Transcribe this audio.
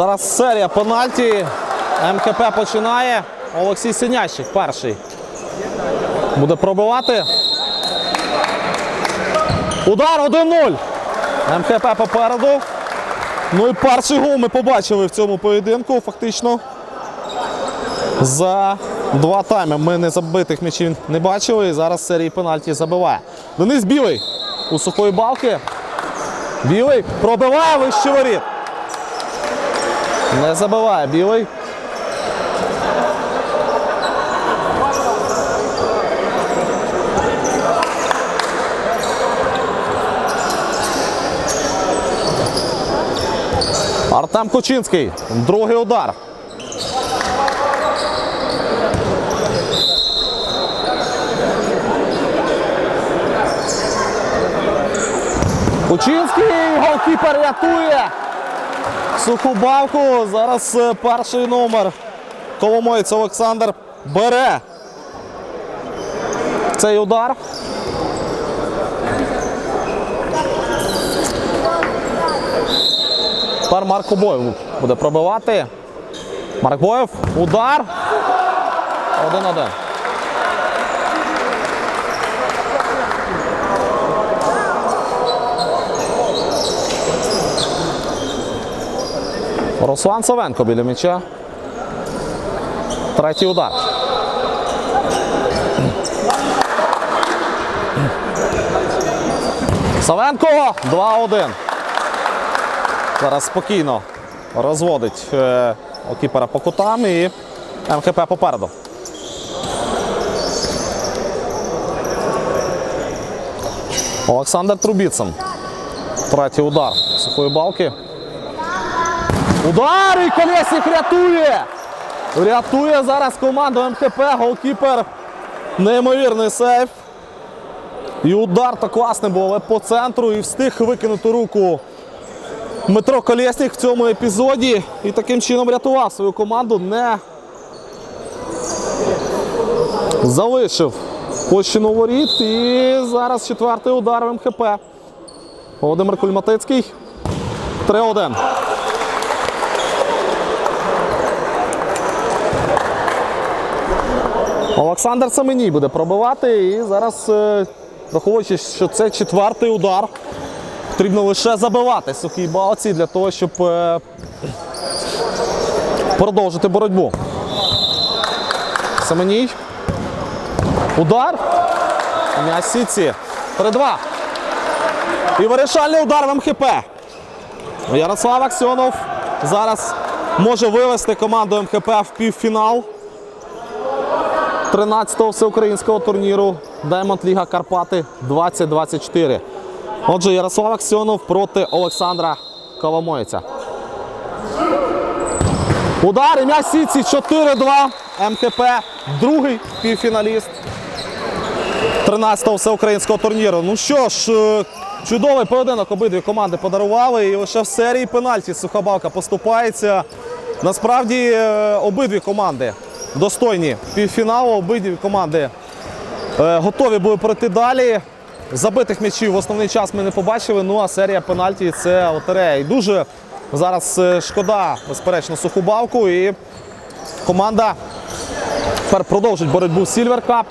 Зараз серія пенальті. МКП починає. Олексій Синящик перший. Буде пробивати. Удар 1-0. МКП попереду. Ну і перший гол ми побачили в цьому поєдинку. Фактично. За два тайми ми не забитих м'ячів не бачили. І зараз серії пенальті забиває. Денис Білий у сухої балки. Білий пробиває вище воріт. Не забиває білий. Артем Кучинський. Другий удар. Кучинський голкіпер рятує. Суху бавку. Зараз е, перший номер. Коломоєць Олександр бере цей удар. Тепер Марко Боєв буде пробивати. Марк Боєв. Удар. Один-один. Руслан Савенко біля м'яча. Третій удар. Савенко 2-1. Зараз спокійно розводить е, окіпера по кутам і МХП попереду. Олександр Трубіцин. Третій удар сухої балки. Удар і Колєснік рятує! Рятує зараз команду МХП, голкіпер. Неймовірний сейф. І удар то класний був, але по центру і встиг викинути руку Дмитро Колєснік в цьому епізоді. І таким чином врятував свою команду, не залишив площину воріт. І зараз четвертий удар в МХП. Володимир Кульматицький. 3-1. Олександр Семеній буде пробивати. І зараз, е, враховуючи, що це четвертий удар, потрібно лише забивати сухій балці для того, щоб е, продовжити боротьбу. Семеній. Удар. М'яч сітці. 3-2. І вирішальний удар в МХП. Ярослав Аксьонов зараз може вивести команду МХП в півфінал. 13-го всеукраїнського турніру Diamond Ліга Карпати 2024. Отже, Ярослав Аксьонов проти Олександра Коломойця. Удар і м'яч сітці 4-2. МХП, другий півфіналіст 13-го всеукраїнського турніру. Ну що ж, е, чудовий поєдинок обидві команди подарували. І лише в серії пенальті Сухобалка поступається. Насправді е, обидві команди достойні півфіналу. Обидві команди е, готові були пройти далі. Забитих м'ячів в основний час ми не побачили. Ну а серія пенальті це лотерея. І дуже зараз е, шкода, безперечно, Сухобалку. І команда тепер продовжить боротьбу Сільверкап.